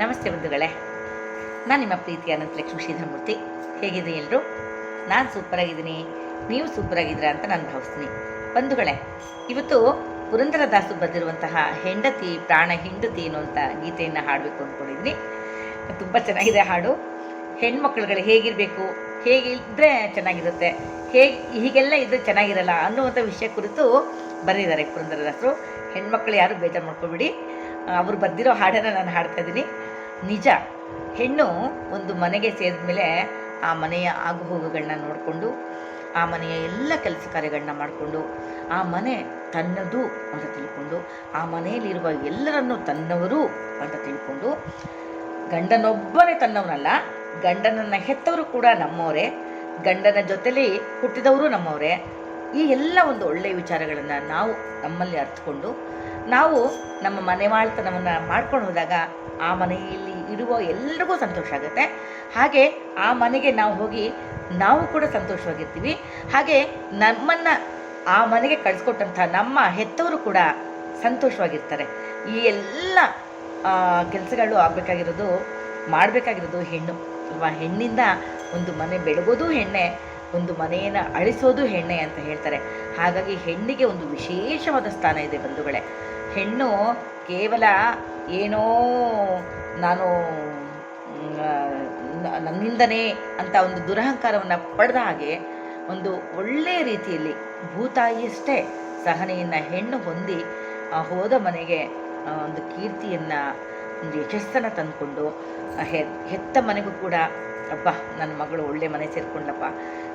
ನಮಸ್ತೆ ಬಂಧುಗಳೇ. ನಾನು ನಿಮ್ಮ ಪ್ರೀತಿಯ ಅನಂತಲಕ್ಷ್ಮಿ ಶ್ರೀಧರಮೂರ್ತಿ ಹೇಗಿದೆ ಎಲ್ಲರೂ ನಾನು ಸೂಪರಾಗಿದ್ದೀನಿ. ನೀವು ಸೂಪರಾಗಿದ್ದೀರಾ ಅಂತ ನಾನು ಭಾವಿಸ್ತೀನಿ. ಬಂಧುಗಳೇ, ಇವತ್ತು ಪುರಂದರದಾಸು ಬರೆದಿರುವಂತಹ ಹೆಂಡತಿ ಪ್ರಾಣ ಹಿಂಡತಿ ಅನ್ನುವಂಥ ಗೀತೆಯನ್ನು ಹಾಡಬೇಕು ಅಂದ್ಕೊಂಡಿದ್ದೀನಿ ತುಂಬ ಚೆನ್ನಾಗಿದೆ ಹಾಡು. ಹೆಣ್ಮಕ್ಳುಗಳು ಹೇಗಿರಬೇಕು ಹೇಗಿದ್ದರೆ ಚೆನ್ನಾಗಿರುತ್ತೆ, ಹೇಗೆ ಹೀಗೆಲ್ಲ ಇದ್ದರೆ ಚೆನ್ನಾಗಿರಲ್ಲ ಅನ್ನುವಂಥ ವಿಷಯ ಕುರಿತು ಬರೆದಿದ್ದಾರೆ ಪುರಂದರದಾಸರು ಹೆಣ್ಮಕ್ಳು ಯಾರು ಬೇಜಾರು ಮಾಡ್ಕೋಬಿಡಿ. ಅವರು ಬರೆದಿರೋ ಹಾಡನ್ನು ನಾನು ಹಾಡ್ತಾ ಇದ್ದೀನಿ. ನಿಜ. ಹೆಣ್ಣು ಒಂದು ಮನೆಗೆ ಸೇರಿದ ಮೇಲೆ ಆ ಮನೆಯ ಆಗುಹೋಗುಗಳನ್ನ ನೋಡಿಕೊಂಡು, ಆ ಮನೆಯ ಎಲ್ಲ ಕೆಲಸ ಕಾರ್ಯಗಳನ್ನ ಮಾಡಿಕೊಂಡು, ಆ ಮನೆ ತನ್ನದು ಅಂತ ತಿಳ್ಕೊಂಡು, ಆ ಮನೆಯಲ್ಲಿರುವ ಎಲ್ಲರನ್ನು ತನ್ನವರು ಅಂತ ತಿಳ್ಕೊಂಡು, ಗಂಡನೊಬ್ಬನೇ ತನ್ನವನಲ್ಲ, ಗಂಡನನ್ನು ಹೆತ್ತವರು ಕೂಡ ನಮ್ಮವರೇ, ಗಂಡನ ಜೊತೆಲಿ ಹುಟ್ಟಿದವರು ನಮ್ಮವರೇ. ಈ ಎಲ್ಲ ಒಂದು ಒಳ್ಳೆಯ ವಿಚಾರಗಳನ್ನು ನಾವು ನಮ್ಮಲ್ಲಿ ಅರ್ಥಕೊಂಡು ನಾವು ನಮ್ಮ ಮನೆ ಮಾಳ್ತನವನ್ನು ಮಾಡ್ಕೊಂಡು ಹೋದಾಗ ಆ ಮನೆಯಲ್ಲಿ ಇರುವ ಎಲ್ರಿಗೂ ಸಂತೋಷ ಆಗುತ್ತೆ. ಹಾಗೆ ಆ ಮನೆಗೆ ನಾವು ಹೋಗಿ ನಾವು ಕೂಡ ಸಂತೋಷವಾಗಿರ್ತೀವಿ. ಹಾಗೆ ನಮ್ಮನ್ನು ಆ ಮನೆಗೆ ಕಳಿಸ್ಕೊಟ್ಟಂಥ ನಮ್ಮ ಹೆತ್ತವರು ಕೂಡ ಸಂತೋಷವಾಗಿರ್ತಾರೆ. ಈ ಎಲ್ಲ ಕೆಲಸಗಳು ಆಗಬೇಕಾಗಿರೋದು, ಮಾಡಬೇಕಾಗಿರೋದು ಹೆಣ್ಣು. ಅಲ್ವಾ? ಹೆಣ್ಣಿಂದ ಒಂದು ಮನೆ ಬೆಳಗೋದು ಹೆಣ್ಣೆ, ಒಂದು ಮನೆಯನ್ನು ಅಳಿಸೋದು ಹೆಣ್ಣೆ ಅಂತ ಹೇಳ್ತಾರೆ. ಹಾಗಾಗಿ ಹೆಣ್ಣಿಗೆ ಒಂದು ವಿಶೇಷವಾದ ಸ್ಥಾನ ಇದೆ ಬಂಧುಗಳೇ. ಹೆಣ್ಣು ಕೇವಲ ಏನೋ ನಾನು ನನ್ನಿಂದನೇ ಅಂತ ಒಂದು ದುರಹಂಕಾರವನ್ನು ಪಡೆದ ಹಾಗೆ ಒಂದು ಒಳ್ಳೆಯ ರೀತಿಯಲ್ಲಿ ಭೂತಾಯಿಯಷ್ಟೇ ಸಹನೆಯನ್ನು ಹೆಣ್ಣು ಹೊಂದಿ, ಆ, ಹೋದ ಮನೆಗೆ ಒಂದು ಕೀರ್ತಿಯನ್ನು, ಒಂದು ಯಶಸ್ಸನ್ನು ತಂದುಕೊಂಡು ಹೆತ್ತ ಮನೆಗೂ ಕೂಡ ಅಪ್ಪ ನನ್ನ ಮಗಳು ಒಳ್ಳೆ ಮನೆ ಸೇರಿಕೊಂಡಪ್ಪ,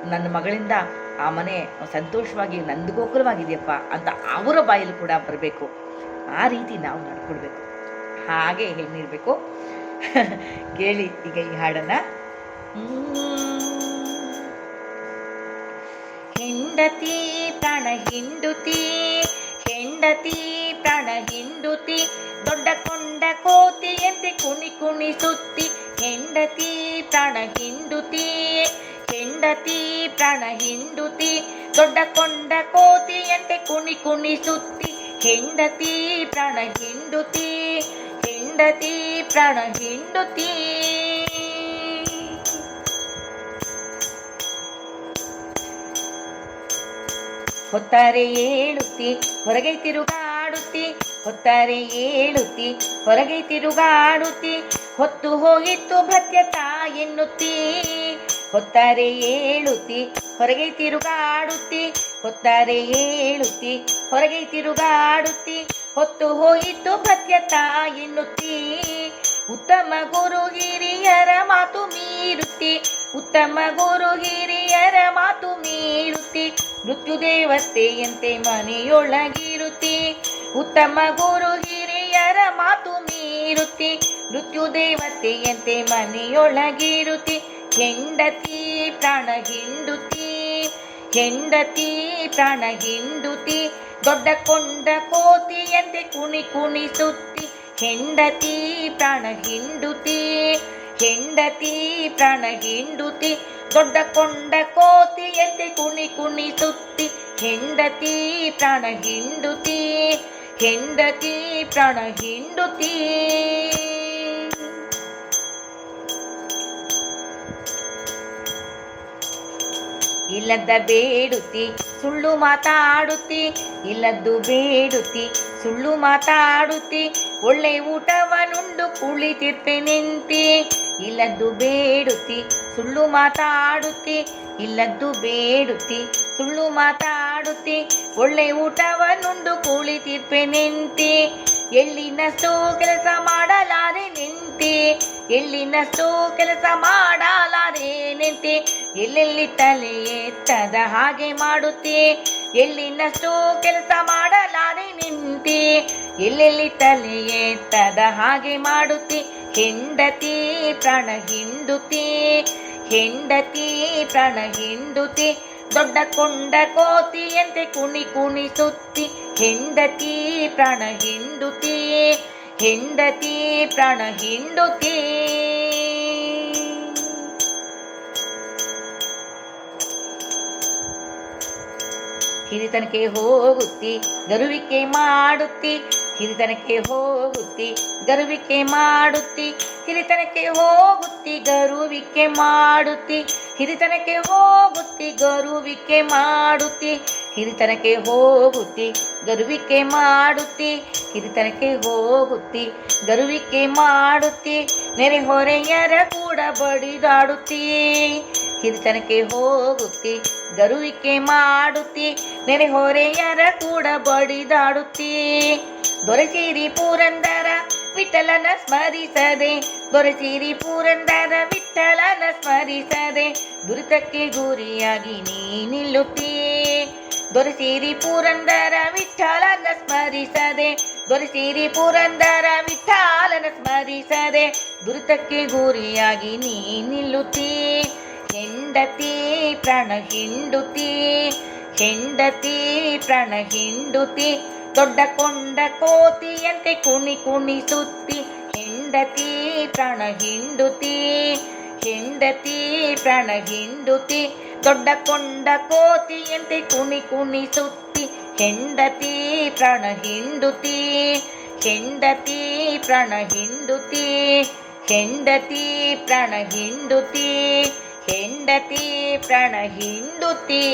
ನನ್ನ ಮಗಳಿಂದ ಆ ಮನೆ ಸಂತೋಷವಾಗಿ ನಂದಗೋಕುಲವಾಗಿದೆಯಪ್ಪ ಅಂತ ಅವರ ಬಾಯಲ್ಲಿ ಕೂಡ ಬರಬೇಕು. ಆ ರೀತಿ ನಾವು ನಡ್ಕೊಳ್ಬೇಕು. ಹಾಗೆ ಹೆಣ್ಣಿರಬೇಕು ಕೇಳಿ ಈಗ ಈ ಹಾಡನ್ನು. ಹೆಂಡತಿ ಪ್ರಾಣ ಹಿಂಡುತಿ, ಹೆಂಡತಿ ಪ್ರಾಣ ಹಿಂಡುತಿ, ದೊಡ್ಡ ಕೊಂಡ ಕೋತಿಯಂತೆ ಕುಣಿ ಕುಣಿ ಸುತ್ತಿ, ಹೆಂಡತಿ ಪ್ರಾಣ ಹಿಂಡುತಿ, ಹೆಂಡತಿ ಪ್ರಾಣ ಹಿಂಡುತಿ, ದೊಡ್ಡ ಕೊಂಡ ಕೋತಿಯಂತೆ ಕುಣಿ ಕುಣಿ ಸುತ್ತಿ ಹೆಂಡತಿ ಪ್ರಾಣ ಹಿಂಡುತಿ, ಹೆಂಡತಿ ಪ್ರಾಣ ಹಿಂಡುತಿ. ಹೊತ್ತಾರೆ ಏಳುತ್ತಿ, ಹೊರಗೆ ತಿರುಗಾಡುತ್ತಿ, ಹೊತ್ತಾರೆ ಏಳುತ್ತಿ, ಹೊರಗೆ ತಿರುಗಾಡುತ್ತಿ, ಹೊತ್ತು ಹೋಗಿತ್ತು ಭತ್ಯ ಎನ್ನುತ್ತಿ. ಹೊತ್ತಾರೆ ಏಳುತ್ತಿ, ಹೊರಗೆ ತಿರುಗಾಡುತ್ತಿ, ಹೊತ್ತಾರೆ ಏಳುತ್ತಿ, ಹೊರಗೆ ತಿರುಗಾಡುತ್ತಿ, ಹೊತ್ತು ಹೋಯಿತು ಭತ್ಯ ತಾಯಿನ್ನುತ್ತಿ ಉತ್ತಮ ಗುರು ಹಿರಿಯರ ಮಾತು ಮೀರುತ್ತಿ, ಉತ್ತಮ ಗುರು ಹಿರಿಯರ ಮಾತು ಮೀರುತ್ತಿ. ಮೃತ್ಯು ದೇವತೆಯಂತೆ ಮನೆಯೊಳಗಿರುತ್ತಿ, ಉತ್ತಮ ಗುರು ಹಿರಿಯರ ಮಾತು ಮೀರುತ್ತಿ. ಮೃತ್ಯು ದೇವತೆಯಂತೆ ಮನೆಯೊಳಗಿರುತ್ತಿ ಹೆಂಡತಿ ಪ್ರಾಣ ಹಿಂಡುತಿ, ಹೆಂಡತಿ ಪ್ರಾಣ ಹಿಂಡುತಿ, ದೊಡ್ಡ ಕೊಂಡ ಕೋತಿಯಂತೆ ಕುಣಿ ಕುಣಿಸುತ್ತಿ ಹೆಂಡತಿ ಪ್ರಾಣ ಹಿಂಡುತಿ, ಹೆಂಡತಿ ಪ್ರಾಣ ಹಿಂಡುತಿ, ದೊಡ್ಡ ಕೊಂಡ ಕೋತಿಯಂತೆ ಕುಣಿ ಕುಣಿಸುತ್ತಿ ಹೆಂಡತಿ ಪ್ರಾಣ ಹಿಂಡುತಿ, ಹೆಂಡತಿ ಪ್ರಾಣ ಹಿಂಡುತಿ. ಇಲ್ಲದ ಬೇಡುತ್ತಿ ಸುಳ್ಳು ಮಾತಾಡುತ್ತಿ ಇಲ್ಲದ್ದು ಬೇಡುತ್ತಿ ಸುಳ್ಳು ಮಾತಾಡುತ್ತಿ ಒಳ್ಳೆ ಊಟವನುಂಡು ಕುಳಿತಿರ್ತೆ ನಿಂತಿ. ಇಲ್ಲದ್ದು ಬೇಡುತ್ತಿ ಸುಳ್ಳು ಮಾತಾಡುತ್ತಿ ಇಲ್ಲದ್ದು ಬೇಡುತ್ತಿ ಸುಳ್ಳು ಮಾತಾಡುತ್ತಿ ಒಳ್ಳೆ ಊಟವನುಂಡು ಕುಳಿತಿರ್ಪೆ ನಿಂತಿ. ಎಳ್ಳಿನಷ್ಟು ಕೆಲಸ ಮಾಡಲಾರೆ ನಿಂತಿ ಎಳ್ಳಿನಷ್ಟು ಕೆಲಸ ಮಾಡಲಾರೆ ನಿಂತಿ, ಎಲ್ಲೆಲ್ಲಿ ತಲೆ ಎತ್ತದ ಹಾಗೆ ಮಾಡುತ್ತಿ ಎಳ್ಳಿನಷ್ಟು ಕೆಲಸ ಮಾಡಲಾರೆ ನಿಂತಿ, ಎಲ್ಲೆಲ್ಲಿ ತಲೆ ಎತ್ತದ ಹಾಗೆ ಮಾಡುತ್ತಿ, ಹೆಂಡತಿ ಪ್ರಾಣ ಹಿಂಡುತ್ತಿ, ಹೆಂಡತಿ ಪ್ರಾಣ ಹಿಂಡುತ್ತಿ ದೊಡ್ಡ ಕೊಂಡ ಕೋತಿಯಂತೆ ಕುಣಿ ಕುಣಿಸುತ್ತಿ ಹೆಂಡತಿ ಪ್ರಾಣ ಹಿಂಡುತಿ ಹೆಂಡತಿ ಪ್ರಾಣ ಹಿಂಡುತಿ ಹಿರಿತನಕ್ಕೆ ಹೋಗುತ್ತಿ, ಗರುವಿಕೆ ಮಾಡುತ್ತಿ, ಹಿರಿತನಕ್ಕೆ ಹೋಗುತ್ತಿ, ಗರುವಿಕೆ ಮಾಡುತ್ತಿ, ಹಿರಿತನಕ್ಕೆ ಹೋಗುತ್ತಿ, ಗರುವಿಕೆ ಮಾಡುತ್ತಿ ಹಿರಿತನಕ್ಕೆ ಹೋಗುತ್ತಿ ಗರುವಿಕೆ ಮಾಡುತ್ತಿ, ಹಿರಿತನಕ್ಕೆ ಹೋಗುತ್ತಿ ಗರುವಿಕೆ ಮಾಡುತ್ತಿ, ಹಿರಿತನಕ್ಕೆ ಹೋಗುತ್ತಿ ಗರುವಿಕೆ ಮಾಡುತ್ತಿ ನೆರೆಹೊರೆಯರ ಕೂಡ ಬಡಿದಾಡುತ್ತಿ, ಹಿರಿತನಕ್ಕೆ ಹೋಗುತ್ತಿ ಗರುವಿಕೆ ಮಾಡುತ್ತಿ ನೆರೆಹೊರೆಯರ ಕೂಡ ಬಡಿದಾಡುತ್ತಿ. ದೊರೆಸಿರಿ ಪುರಂದರ ವಿಠಲನ ಸ್ಮರಿಸದೆ ದೊರೆಸಿರಿ ಪುರಂದರ ವಿಠಲನ ಸ್ಮರಿಸದೆ ದುರಿತಕ್ಕೆ ಗುರಿಯಾಗಿ ನೀ ನಿಲ್ಲುತ್ತೀ ದೊರೆಸಿರಿ ಪುರಂದರ ವಿಠಲನ ಸ್ಮರಿಸದೆ ದೊರೆಸಿರಿ ಪುರಂದರ ವಿಠಲನ ಸ್ಮರಿಸದೆ ದುರಿತಕ್ಕೆ ಗುರಿಯಾಗಿ ನೀ ನಿಲ್ಲುತ್ತೀ ಹೆಂಡತಿ ಪ್ರಾಣ ಹಿಂಡುತ್ತೀ ಹೆಂಡತಿ ಪ್ರಾಣ ಹಿಂಡುತ್ತಿ ದೊಡ್ಡ ಕೊಂಡ ಕೋತಿಯಂತೆ ಕುಣಿ ಕುಣಿಸುತ್ತಿ ಹೆಂಡತಿ ಪ್ರಾಣ ಹಿಂಡುತಿ ಹೆಂಡತಿ ಪ್ರಾಣ ಹಿಂಡುತಿ ದೊಡ್ಡ ಕೊಂಡ ಕೋತಿಯಂತೆ ಕುಣಿ ಕುಣಿಸುತ್ತಿ ಹೆಂಡತಿ ಪ್ರಾಣ ಹಿಂಡುತಿ ಹೆಂಡತಿ ಪ್ರಾಣ ಹಿಂಡುತಿ ಹೆಂಡತಿ ಪ್ರಾಣ ಹಿಂಡುತಿ ಹೆಂಡತಿ ಪ್ರಾಣ ಹಿಂಡುತ್ತಿ.